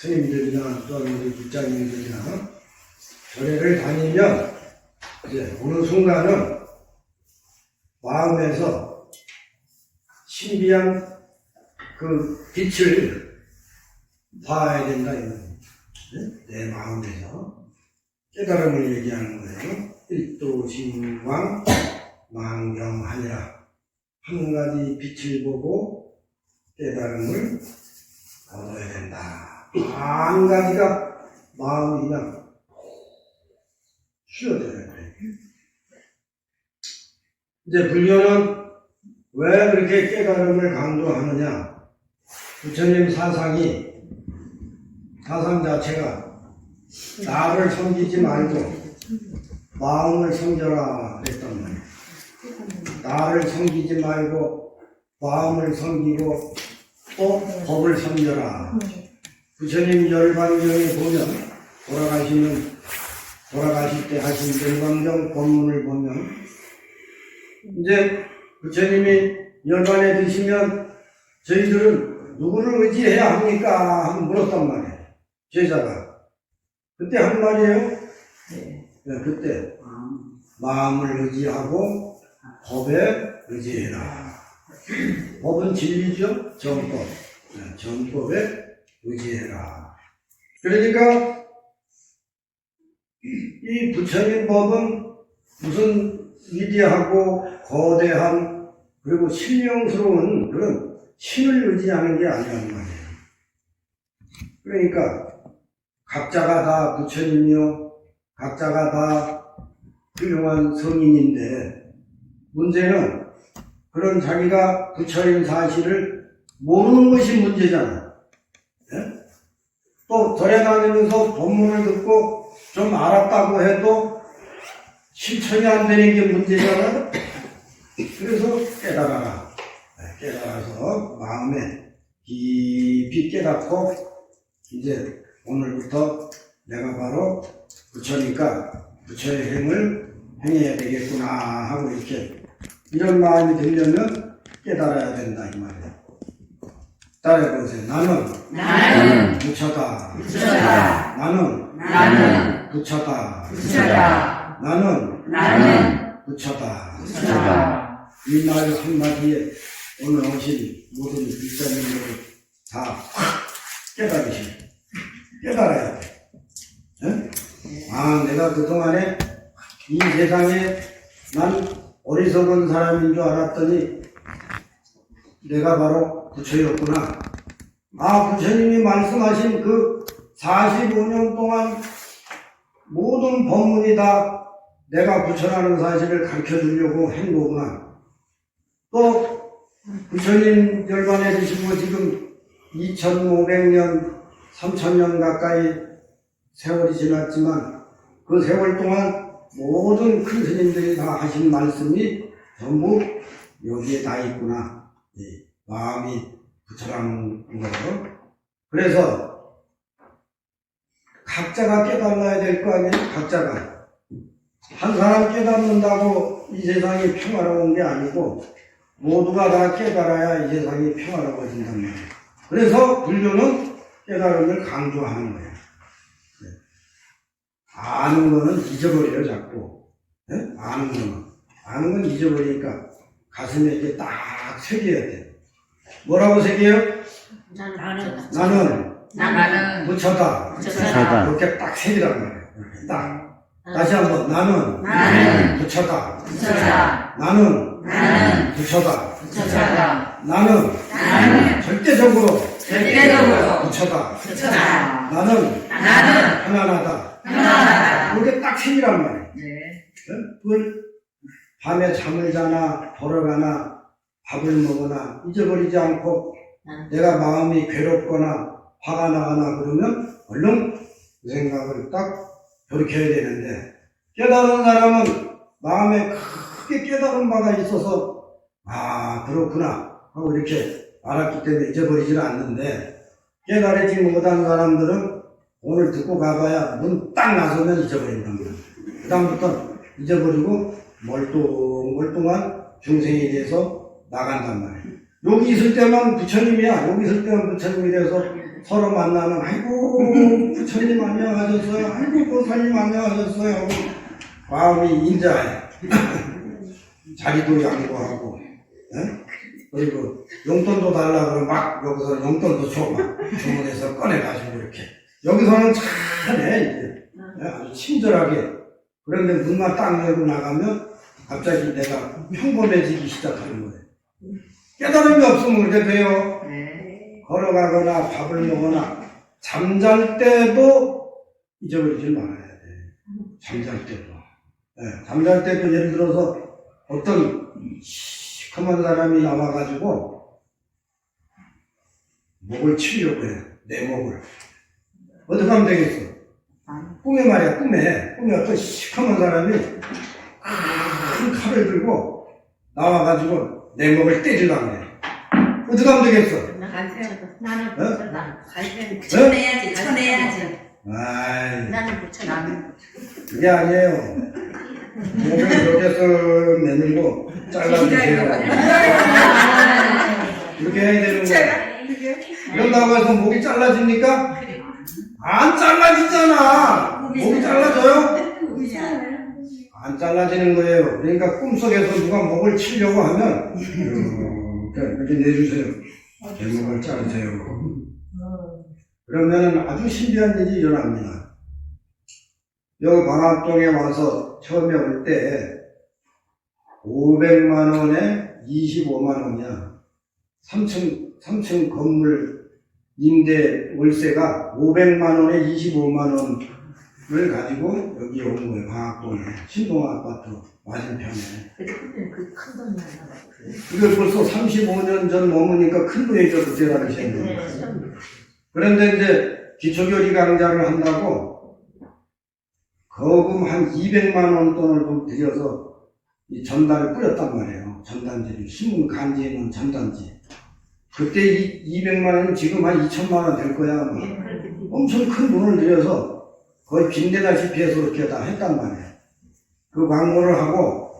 스님들이나 또는 우리 국장님들이나 절에를 다니면 이제 어느 순간은 마음에서 신비한 그 빛을 봐야 된다. 네? 내 마음에서 깨달음을 얘기하는 거예요. 일도신왕 망경하니라 한 가지 빛을 보고 깨달음을 얻어야 된다. 한 가지가 마음이 그냥 쉬어져야 돼. 이제 불교는 왜 그렇게 깨달음을 강조하느냐? 부처님 사상이 사상 자체가 나를 섬기지 말고 마음을 섬겨라 그랬단 말이에요. 나를 섬기지 말고 마음을 섬기고 또 법을 섬겨라. 부처님 열반경에 보면 돌아가시는 돌아가실 때 하신 열반경 본문을 보면 이제 부처님이 열반에 드시면 저희들은 누구를 의지해야 합니까? 하고 물었단 말이에요. 제자가. 그때 한 말이에요. 네, 그때 마음을 의지하고 법에 의지해라. 법은 진리죠? 정법. 네, 정법에 의지해라. 그러니까 이 부처님 법은 무슨 위대하고 거대한 그리고 신명스러운 그런 신을 의지하는 게 아니란 말이에요. 그러니까 각자가 다 부처님이요, 각자가 다 훌륭한 성인인데 문제는 그런 자기가 부처인 사실을 모르는 것이 문제잖아. 예? 또 절에 다니면서 본문을 듣고 좀 알았다고 해도 실천이 안 되는 게 문제잖아. 그래서 깨달아라. 네, 깨달아서 마음에 깊이 깨닫고 이제 오늘부터 내가 바로 부처니까 부처의 행을 행해야 되겠구나 하고 이렇게 이런 마음이 들려면 깨달아야 된다 이 말이에요. 따라해 보세요. 나는 나는 부처다. 부처다. 나는 나는 부처다. 부처다. 나는 나는 부처다. 부처다. 이 말 한마디에 오늘 오신 모든 일자님들을 다확 깨달으시네. 깨달아야 돼. 응? 아, 내가 그동안에 이 세상에 난 어리석은 사람인 줄 알았더니 내가 바로 부처였구나. 아, 부처님이 말씀하신 그 45년 동안 모든 법문이 다 내가 부처라는 사실을 가르쳐 주려고 한 거구나. 또 부처님 열반에 드시고 지금 2500년, 3000년 가까이 세월이 지났지만 그 세월 동안 모든 큰 스님들이 다 하신 말씀이 전부 여기에 다 있구나. 이 마음이 부처라는 거. 그래서 각자가 깨달아야 될 거 아니에요? 각자가. 한 사람 깨닫는다고 이 세상이 평화로운 게 아니고 모두가 다 깨달아야 이 세상이 평화로워진단 말이에요. 그래서 불교는 깨달음을 강조하는 거예요. 네. 아는 거는 잊어버려요, 자꾸. 네? 아는 거는. 아는 건 잊어버리니까 가슴에 이렇게 딱 새겨야 돼. 뭐라고 새겨요? 나는 나는 나는 부처다. 부처다. 이렇게 딱 새기란 말이에요. 딱. 다시 한번 나는 나는 부처다. 부처다. 나는 나는 부처다. 부처다. 나는 나는 절대적으로 절대적으로 부처다. 부처다. 나는 나는 하나하다. 하나하다. 이렇게 딱 생기란 말이에요. 네. 그걸 밤에 잠을 자나 걸어가나 밥을 먹거나 잊어버리지 않고 내가 마음이 괴롭거나 화가 나거나 그러면 얼른 그 생각을 딱 돌이켜야 되는데 깨달은 사람은 마음에 크게 깨달은 바가 있어서 아 그렇구나 하고 이렇게 알았기 때문에 잊어버리지는 않는데 깨달지 못한 사람들은 오늘 듣고 가봐야 문딱 나서면 잊어버린단 말이야. 그 다음부터 잊어버리고 멀뚱멀뚱한 중생이 돼서 나간단 말이야. 여기 있을 때만 부처님이야. 여기 있을 때만 부처님이 돼서 서로 만나면 아이고 부처님 안녕하셨어요. 아이고 보살님 안녕하셨어요. 마음이 인자해. 자기도 양보하고 예? 그리고 용돈도 달라 그러면 막 여기서 용돈도 줘. 막 주문해서 꺼내가지고 이렇게. 여기서는 잘해 이제 예? 아주 친절하게. 그런데 문만 딱 열고 나가면 갑자기 내가 평범해지기 시작하는 거예요 깨달음이 없으면 그렇게 돼요 네. 걸어가거나 밥을 먹거나 잠잘 때도 잊어버리지 말아야 돼. 잠잘 때도. 예, 잠잘 때도 예를 들어서 어떤 시커먼 사람이 나와가지고 목을 치려고 해. 내 목을. 어떻게 하면 되겠어? 꿈에 말이야, 꿈에. 꿈에 어떤 시커먼 사람이 큰 칼을 들고 나와가지고 내 목을 때리려고 해. 어떻게 하면 되겠어? 나는 어? 붙였다. 쳐내야지, 쳐내야지. 아이. 나는. 나는 그게 아니에요. 목을 여기서 내밀고 잘라주세요. 이렇게 해야 되는 거야. 이런다고 해서 목이 잘라집니까? 안 잘라지잖아. 목이 잘라져요? 안 잘라지는 거예요. 그러니까 꿈속에서 누가 목을 치려고 하면 이렇게, 내주세요. 제 목을 자르세요. 그러면 아주 신비한 일이 일어납니다. 여기 방학동에 와서 처음에 올 때 500만 원에 25만 원이야. 3층, 3층 건물 임대 월세가 500만 원에 25만 원 을 가지고 여기 온 거예요. 방학동에. 신동 아파트 맞은편에. 그큰 돈이 나가. 이걸 벌써 35년 전 넘으니까 큰 돈이죠. 그때 당시에는. 그런데 이제 기초교리 강좌를 한다고 거금 한 200만 원 돈을 들여서 이 전단을 뿌렸단 말이에요. 전단지를 신문 간지에 있는 전단지. 그때 이 200만 원은 지금 한 2천만 원 될 거야. 아마. 엄청 큰 돈을 들여서 거의 빚내다시피 해서 그렇게 다 했단 말이에요. 그 광고를 하고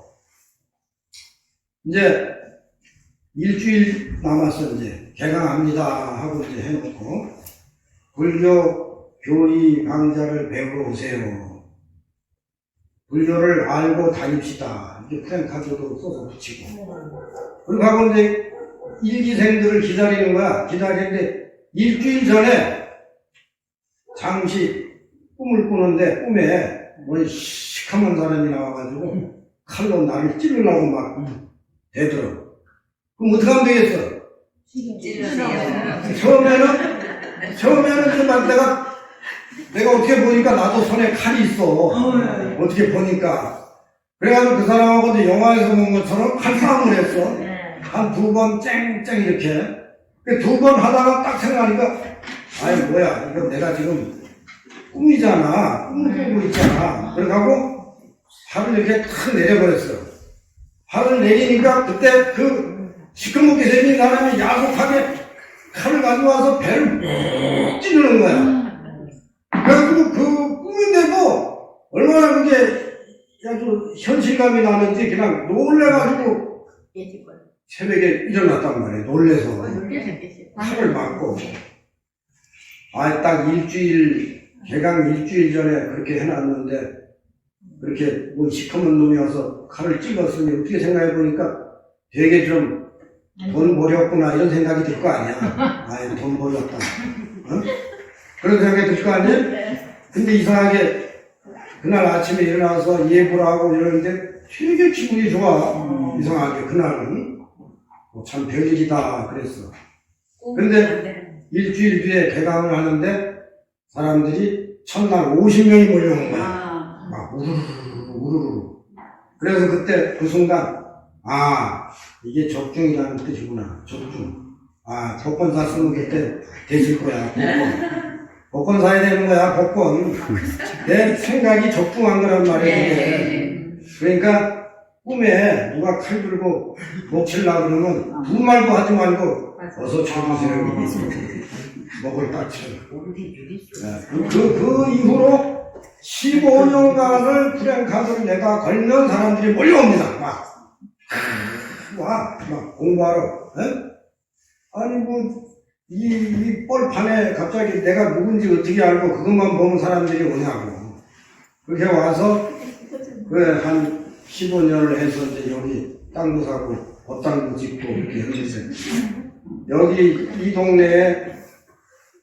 이제 일주일 남았어 이제 개강합니다 하고 이제 해놓고 불교 교리 강좌를 배우러 오세요. 불교를 알고 다닙시다. 이렇게 프랭카드도 써서 붙이고. 그리고 하고 이제 일기생들을 기다리는 거야. 기다리는데 일주일 전에 잠시 꿈을 꾸는데 꿈에 뭐 시커먼 사람이 나와가지고 칼로 나를 찌르려고 막 대들어. 그럼 어떻게 하면 되겠어? 찔러세요. 처음에는 처음에는 그막 내가 내가 어떻게 보니까 나도 손에 칼이 있어. 어떻게 보니까 그래가지고 그 사람하고 이제 영화에서 본 것처럼 칼싸움을 했어. 한 두 번 쨍쨍 이렇게. 두 번 하다가 딱 생각하니까 아이 뭐야 이거 내가 지금 꿈이잖아. 꿈을 꾸고 있잖아. 그래가고 팔을 이렇게 탁 내려버렸어. 팔을 내리니까 그때 그 시커멓게 생긴 사람이 야속하게 칼을 가져와서 배를 푹 찌르는 거야. 그래가지고 그 꿈인데도 얼마나 그게 아주 현실감이 나는지 그냥 놀래가지고 새벽에 일어났단 말이에요. 놀래서. 칼을 맞고. 아, 딱 일주일, 개강 일주일 전에 그렇게 해놨는데, 그렇게 뭐 시커먼 놈이 와서 칼을 찍었으니 어떻게 생각해 보니까 되게 좀 돈 버렸구나 이런 생각이 들 거 아니야. 아이, 돈 버렸다. 어? 그런 생각이 들 거 아니야? 근데 이상하게 그날 아침에 일어나서 예불 하고 이러는데 되게 기분이 좋아. 이상하게 그날은. 어, 참 별일이다 그랬어. 근데 일주일 뒤에 개강을 하는데 사람들이 첫날 50명이 몰려온 거야. 막 우르르 우르르. 그래서 그때 그 순간 아 이게 적중이라는 뜻이구나. 적중. 아 복권사 쓰면 그때 되실 거야. 복권. 복권 사야 되는 거야. 복권. 내 생각이 적중한 거란 말이야. 그게. 그러니까 꿈에 누가 칼 들고 목 칠라 그러면 두 말도 하지 말고 어서 쳐주세요. 목을 딱 쳐. 그, 그, 그 이후로 15년간을 프랭카드를 내가 걸면 사람들이 몰려옵니다. 막. 와, 막 공부하러. 에? 아니, 뭐, 이, 이 뻘판에 갑자기 내가 누군지 어떻게 알고 그것만 보는 사람들이 오냐고. 그렇게 와서 그한 15년을 해서 이제 여기 땅도 사고 밭땅도 짓고 이렇게 했어요. 여기 이 동네에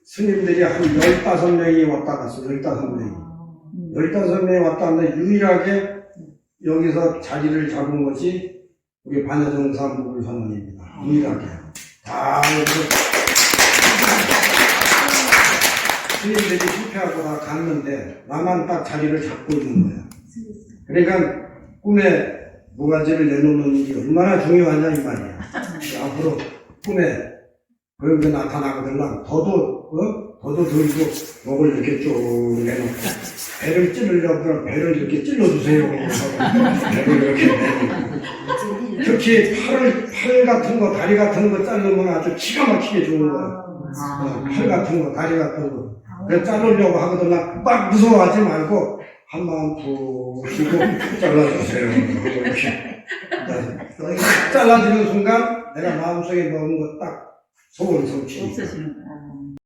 스님들이 한 15명이 왔다 갔어, 15명이. 15명이 왔다 갔는데 유일하게 여기서 자리를 잡은 것이 우리 반야정사 무불 선원입니다. 유일하게. 다 스님들이 실패하고 다 갔는데 나만 딱 자리를 잡고 있는 거야. 그러니까 꿈에 무가지를 내놓는 일이 얼마나 중요하냐 이 말이야. 앞으로 꿈에 그런 게 나타나거든 더도 어? 더도 들고 목을 이렇게 쭉 내놓고 배를 찌르려고 그러면 배를 이렇게 찔러주세요. 하고 배를 이렇게 내놓고 특히 팔을 팔 같은 거 다리 같은 거 자르면 아주 기가 막히게 좋은 거야. 어, 팔 같은 거 다리 같은 거 그래 자르려고 하거든 막 무서워하지 말고 한 마음 푹 쉬고 잘라주세요. 이렇게 잘라주는 순간 내가 마음속에 넣은 거딱 소원 성취. 없어지는 거야.